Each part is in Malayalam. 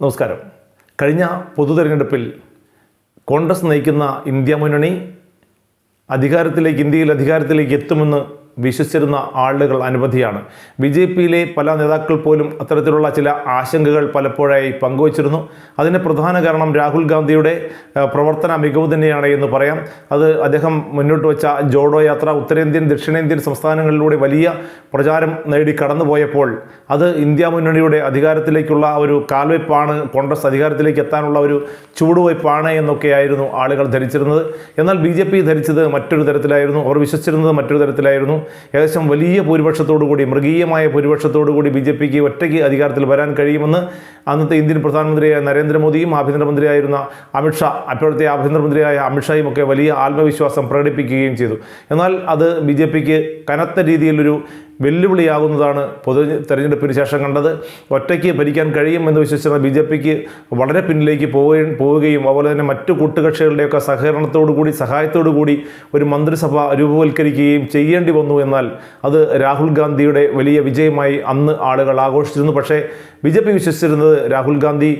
നമസ്കാരം. കഴിഞ്ഞ പൊതു തെരഞ്ഞെടുപ്പിൽ കോൺഗ്രസ് നയിക്കുന്ന ഇന്ത്യ മുന്നണി അധികാരത്തിലേക്ക് ഇന്ത്യയിൽ അധികാരത്തിലേക്ക് എത്തുമെന്ന് വിശ്വസിച്ചിരുന്ന ആളുകൾ അനവധിയാണ്. ബി ജെ പിയിലെ പല നേതാക്കൾ പോലും അത്തരത്തിലുള്ള ചില ആശങ്കകൾ പലപ്പോഴായി പങ്കുവച്ചിരുന്നു. അതിന് പ്രധാന കാരണം രാഹുൽ ഗാന്ധിയുടെ പ്രവർത്തന മികവ് തന്നെയാണ് എന്ന് പറയാം. അത് അദ്ദേഹം മുന്നോട്ട് വെച്ച ജോഡോ യാത്ര ഉത്തരേന്ത്യൻ ദക്ഷിണേന്ത്യൻ സംസ്ഥാനങ്ങളിലൂടെ വലിയ പ്രചാരം നേടി കടന്നുപോയപ്പോൾ അത് ഇന്ത്യ മുന്നണിയുടെ അധികാരത്തിലേക്കുള്ള ഒരു കാൽവയ്പ്പാണ് കോൺഗ്രസ് അധികാരത്തിലേക്ക് എത്താനുള്ള ഒരു ചുവടുവയ്പ്പാണ് എന്നൊക്കെയായിരുന്നു ആളുകൾ ധരിച്ചിരുന്നത്. എന്നാൽ ബി ധരിച്ചത് മറ്റൊരു തരത്തിലായിരുന്നു. അവർ വിശ്വസിച്ചിരുന്നത് മറ്റൊരു തരത്തിലായിരുന്നു. ഏകദേശം വലിയ ഭൂരിപക്ഷത്തോടുകൂടി മൃഗീയമായ ഭൂരിപക്ഷത്തോടുകൂടി ബി ജെ പിക്ക് ഒറ്റയ്ക്ക് അധികാരത്തിൽ വരാൻ കഴിയുമെന്ന് അന്നത്തെ ഇന്ത്യൻ പ്രധാനമന്ത്രിയായ നരേന്ദ്രമോദിയും ആഭ്യന്തരമന്ത്രിയായിരുന്ന അമിത്ഷാ അപ്പോഴത്തെ ആഭ്യന്തരമന്ത്രിയായ അമിത്ഷായും ഒക്കെ വലിയ ആത്മവിശ്വാസം പ്രകടിപ്പിക്കുകയും ചെയ്തു. എന്നാൽ അത് ബി ജെ പിക്ക് കനത്ത രീതിയിലൊരു വെല്ലുവിളിയാകുന്നതാണ് പൊതു തെരഞ്ഞെടുപ്പിന് ശേഷം കണ്ടത്. ഒറ്റയ്ക്ക് ഭരിക്കാൻ കഴിയുമെന്ന് വിശ്വസിച്ചിരുന്ന ബി ജെ പിക്ക് വളരെ പിന്നിലേക്ക് പോവുകയും പോവുകയും അതുപോലെ തന്നെ മറ്റു കൂട്ടുകക്ഷികളുടെയൊക്കെ സഹകരണത്തോടു കൂടി സഹായത്തോടു കൂടി ഒരു മന്ത്രിസഭ രൂപവൽക്കരിക്കുകയും ചെയ്യേണ്ടി വന്നു എന്നാൽ അത് രാഹുൽ ഗാന്ധിയുടെ വലിയ വിജയമായി അന്ന് ആളുകൾ ആഘോഷിച്ചിരുന്നു. പക്ഷേ ബി ജെ പി വിശ്വസിച്ചിരുന്നത് രാഹുൽ ഗാന്ധി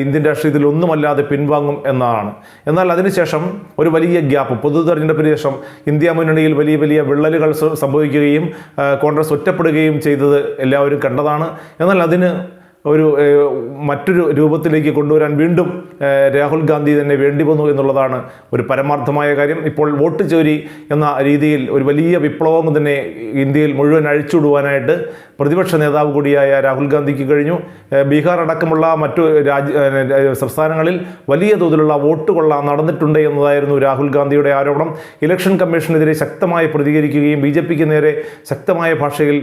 ഇന്ത്യൻ രാഷ്ട്രീയത്തിൽ ഒന്നുമല്ലാതെ പിൻവാങ്ങും എന്നാണ്. എന്നാൽ അതിനുശേഷം ഒരു വലിയ ഗ്യാപ്പ് പൊതു തെരഞ്ഞെടുപ്പിന് ശേഷം ഇന്ത്യ മുന്നണിയിൽ വലിയ വലിയ വിള്ളലുകൾ സംഭവിക്കുകയും ഏഹ്, കോൺഗ്രസ് ഒറ്റപ്പെടുകയും ചെയ്തത് എല്ലാവരും കണ്ടതാണ്. എന്നാൽ അതിന് ഒരു മറ്റൊരു രൂപത്തിലേക്ക് കൊണ്ടുവരാൻ വീണ്ടും രാഹുൽ ഗാന്ധി തന്നെ വേണ്ടി വന്നു എന്നുള്ളതാണ് ഒരു പരമാർത്ഥമായ കാര്യം. ഇപ്പോൾ വോട്ട് ചോരി എന്ന രീതിയിൽ ഒരു വലിയ വിപ്ലവം തന്നെ ഇന്ത്യയിൽ മുഴുവൻ അഴിച്ചുവിടുവാനായിട്ട് പ്രതിപക്ഷ നേതാവ് കൂടിയായ രാഹുൽ ഗാന്ധിക്ക് കഴിഞ്ഞു. ബീഹാർ അടക്കമുള്ള മറ്റു രാജ്യ സംസ്ഥാനങ്ങളിൽ വലിയ തോതിലുള്ള വോട്ട് കൊള്ള നടന്നിട്ടുണ്ട് എന്നതായിരുന്നു രാഹുൽ ഗാന്ധിയുടെ ആരോപണം. ഇലക്ഷൻ കമ്മീഷനെതിരെ ശക്തമായി പ്രതികരിക്കുകയും ബി ജെ പിക്ക് നേരെ ശക്തമായ ഭാഷയിൽ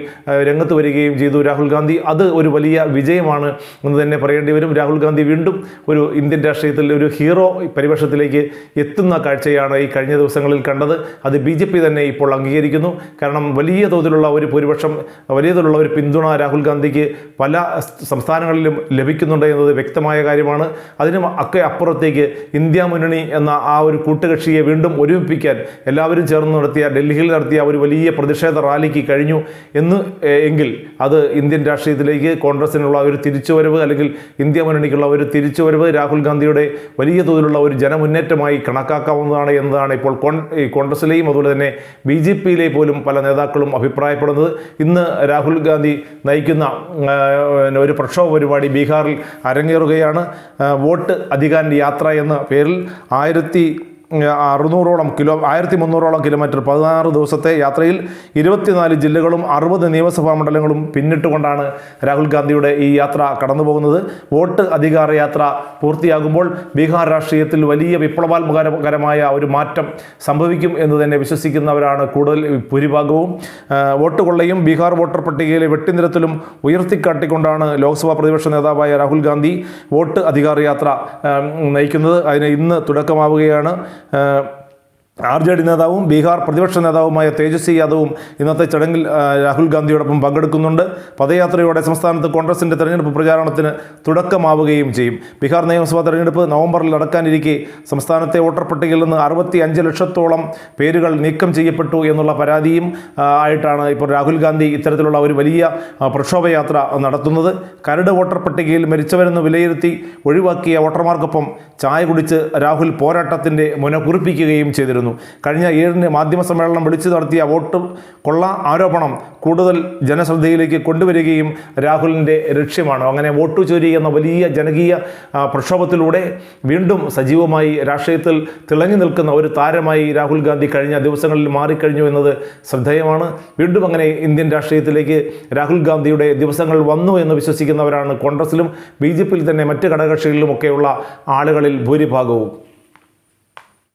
രംഗത്ത് വരികയും ചെയ്തു രാഹുൽ ഗാന്ധി. അത് ഒരു വലിയ വിജയമാണ് എന്ന് തന്നെ പറയേണ്ടി വരും. രാഹുൽ ഗാന്ധി വീണ്ടും ഒരു ഇന്ത്യൻ രാഷ്ട്രീയത്തിൽ ഒരു ഹീറോ പരിവേഷത്തിലേക്ക് എത്തുന്ന കാഴ്ചയാണ് ഈ കഴിഞ്ഞ ദിവസങ്ങളിൽ കണ്ടത്. അത് ബി ജെ പി തന്നെ ഇപ്പോൾ അംഗീകരിക്കുന്നു. കാരണം വലിയ തോതിലുള്ള ഒരു ഭൂരിപക്ഷം വലിയ തോതിലുള്ള ഒരു പിന്തുണ രാഹുൽ ഗാന്ധിക്ക് പല സംസ്ഥാനങ്ങളിലും ലഭിക്കുന്നുണ്ട് എന്നത് വ്യക്തമായ കാര്യമാണ്. അതിനും ഒക്കെ അപ്പുറത്തേക്ക് ഇന്ത്യ മുന്നണി എന്ന ആ ഒരു കൂട്ടുകക്ഷിയെ വീണ്ടും ഒരുമിപ്പിക്കാൻ എല്ലാവരും ചേർന്ന് നടത്തിയ ഡൽഹിയിൽ നടത്തിയ ഒരു വലിയ പ്രതിഷേധ റാലിക്ക് കഴിഞ്ഞു എന്ന് എങ്കിൽ അത് ഇന്ത്യൻ രാഷ്ട്രീയത്തിലേക്ക് കോൺഗ്രസിനുള്ള ഒരു തിരിച്ചുവരവ് അല്ലെങ്കിൽ ഇന്ത്യ മുന്നണിക്കുള്ള ഒരു തിരിച്ചുവരവ് രാഹുൽ ഗാന്ധിയുടെ വലിയ തോതിലുള്ള ഒരു ജനമുന്നേറ്റമായി കണക്കാക്കാവുന്നതാണ് എന്നതാണ് ഇപ്പോൾ കോൺഗ്രസിലെയും അതുപോലെ തന്നെ ബി ജെ പിയിലെ പോലും പല നേതാക്കളും അഭിപ്രായപ്പെടുന്നത്. ഇന്ന് രാഹുൽ ഗാന്ധി നയിക്കുന്ന ഒരു പ്രക്ഷോഭ പരിപാടി ബീഹാറിൽ അരങ്ങേറുകയാണ്. വോട്ട് അധികാരന്റെ യാത്ര എന്ന പേരിൽ ആയിരത്തി അറുന്നൂറോളം കിലോ ആയിരത്തി മുന്നൂറോളം കിലോമീറ്റർ പതിനാറ് ദിവസത്തെ യാത്രയിൽ ഇരുപത്തിനാല് ജില്ലകളും അറുപത് നിയമസഭാ മണ്ഡലങ്ങളും പിന്നിട്ടുകൊണ്ടാണ് രാഹുൽ ഗാന്ധിയുടെ ഈ യാത്ര കടന്നു പോകുന്നത് വോട്ട് അധികാര യാത്ര പൂർത്തിയാകുമ്പോൾ ബീഹാർ രാഷ്ട്രീയത്തിൽ വലിയ വിപ്ലവാത്മകരമായ ഒരു മാറ്റം സംഭവിക്കും എന്ന് തന്നെ വിശ്വസിക്കുന്നവരാണ് കൂടുതൽ ഭൂരിഭാഗവും. വോട്ട് കൊള്ളയും ബീഹാർ വോട്ടർ പട്ടികയിലെ വെട്ടിനിരത്തിലും ഉയർത്തിക്കാട്ടിക്കൊണ്ടാണ് ലോക്സഭാ പ്രതിപക്ഷ നേതാവായ രാഹുൽ ഗാന്ധി വോട്ട് അധികാര യാത്ര നയിക്കുന്നത്. അതിന് ഇന്ന് തുടക്കമാവുകയാണ്. uh, ആർ ജെ ഡി നേതാവും ബീഹാർ പ്രതിപക്ഷ നേതാവുമായ തേജസ്വി യാദവും ഇന്നത്തെ ചടങ്ങിൽ രാഹുൽ ഗാന്ധിയോടൊപ്പം പങ്കെടുക്കുന്നുണ്ട്. പദയാത്രയോടെ സംസ്ഥാനത്ത് കോൺഗ്രസിന്റെ തെരഞ്ഞെടുപ്പ് പ്രചാരണത്തിന് തുടക്കമാവുകയും ചെയ്യും. ബീഹാർ നിയമസഭാ തെരഞ്ഞെടുപ്പ് നവംബറിൽ നടക്കാനിരിക്കെ സംസ്ഥാനത്തെ വോട്ടർ പട്ടികയിൽ നിന്ന് അറുപത്തി അഞ്ച് ലക്ഷത്തോളം പേരുകൾ നീക്കം ചെയ്യപ്പെട്ടു എന്നുള്ള പരാതിയും ആയിട്ടാണ് ഇപ്പോൾ രാഹുൽ ഗാന്ധി ഇത്തരത്തിലുള്ള ഒരു വലിയ പ്രക്ഷോഭയാത്ര നടത്തുന്നത്. കരട് വോട്ടർ പട്ടികയിൽ മരിച്ചവരെന്ന് വിലയിരുത്തി ഒഴിവാക്കിയ വോട്ടർമാർക്കൊപ്പം ചായ കുടിച്ച് രാഹുൽ പോരാട്ടത്തിന്റെ മുന കുറിപ്പിക്കുകയും ചെയ്തിരുന്നു. കഴിഞ്ഞ ഏഴിന് മാധ്യമ സമ്മേളനം വിളിച്ചു നടത്തിയ വോട്ട് കൊള്ള ആരോപണം കൂടുതൽ ജനശ്രദ്ധയിലേക്ക് കൊണ്ടുവരികയും രാഹുലിന്റെ ലക്ഷ്യമാണ്. അങ്ങനെ വോട്ട് ചോരി എന്ന വലിയ ജനകീയ പ്രക്ഷോഭത്തിലൂടെ വീണ്ടും സജീവമായി രാഷ്ട്രീയത്തിൽ തിളങ്ങി നിൽക്കുന്ന ഒരു താരമായി രാഹുൽ ഗാന്ധി കഴിഞ്ഞ ദിവസങ്ങളിൽ മാറിക്കഴിഞ്ഞു എന്നത് ശ്രദ്ധേയമാണ്. വീണ്ടും അങ്ങനെ ഇന്ത്യൻ രാഷ്ട്രീയത്തിലേക്ക് രാഹുൽ ഗാന്ധിയുടെ ദിവസങ്ങൾ വന്നു എന്ന് വിശ്വസിക്കുന്നവരാണ് കോൺഗ്രസിലും ബി ജെ പിയിൽ തന്നെ മറ്റ് ഘടകകക്ഷികളിലുമൊക്കെയുള്ള ആളുകളിൽ ഭൂരിഭാഗവും.